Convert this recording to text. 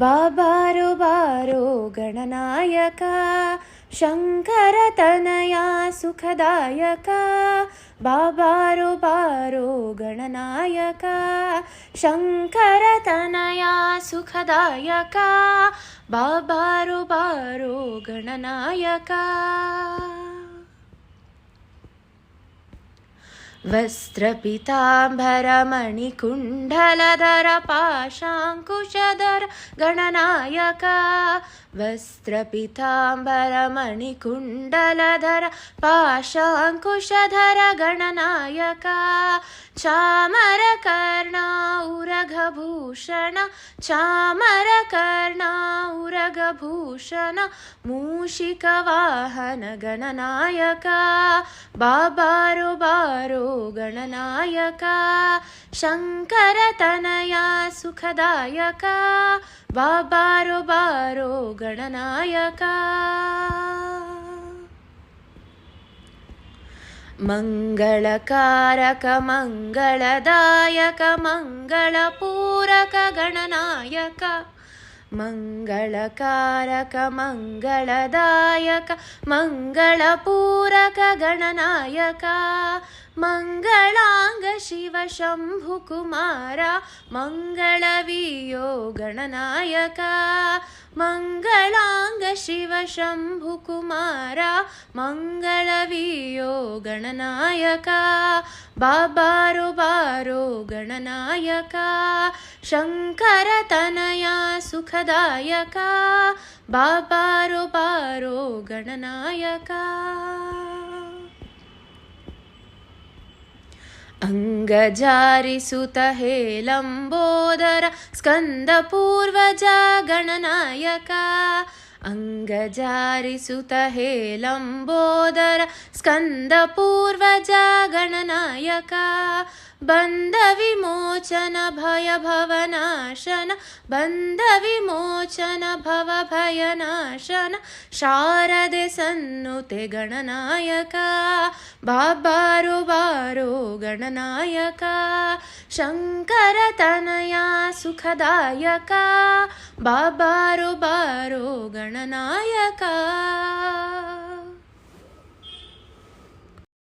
बाबारो बारो गणनायका शङ्करतनया सुखदायका बाबारो बारो गणनायका शङ्करतनया सुखदायका बाबारो बारो गणनायका वस्त्रपिताम्बरमणिकुण्डलधर पाशाङ्कुशधर गणनायका वस्त्रपिताम्बरमणिकुण्डलधर पाशाङ्कुशधर गणनायका चामरकर्णा उरगभूषण चामरकर्णा उरगभूषण मूषिकवाहन गणनायका बाबारो बारो गणनायका शङ्करतनया सुखदायका बाबारो बारो गणनायका। मङ्गलकारक मङ्गलदायक मङ्गलपूरक गणनायक मङ्गलकारक मङ्गलदायक मङ्गलपूरक गणनायका मङ्गलाङ्ग शिव शम्भुकुमार मङ्गलवीयो गणनायका मङ्गलाङ्ग शम्भुकुमार मङ्गलवीयो गणनायका बाबारो बारो गणनायका शङ्करतनया सुखदायका बाबारो बारो गणनायका। अङ्गजारिसुत हे लम्बोदर स्कन्दपूर्वजा गणनायका अङ्गजारिसुत लम्बोदर स्कन्दपूर्वजा गणनायका बन्धविमोचन भयभवनाशन बन्धविमोचन भवभयनाशन शारदे सन्नुते गणनायका बाबारो बारो गणनायका शङ्करतनया सुखदायका बाबारो बारो गणनायका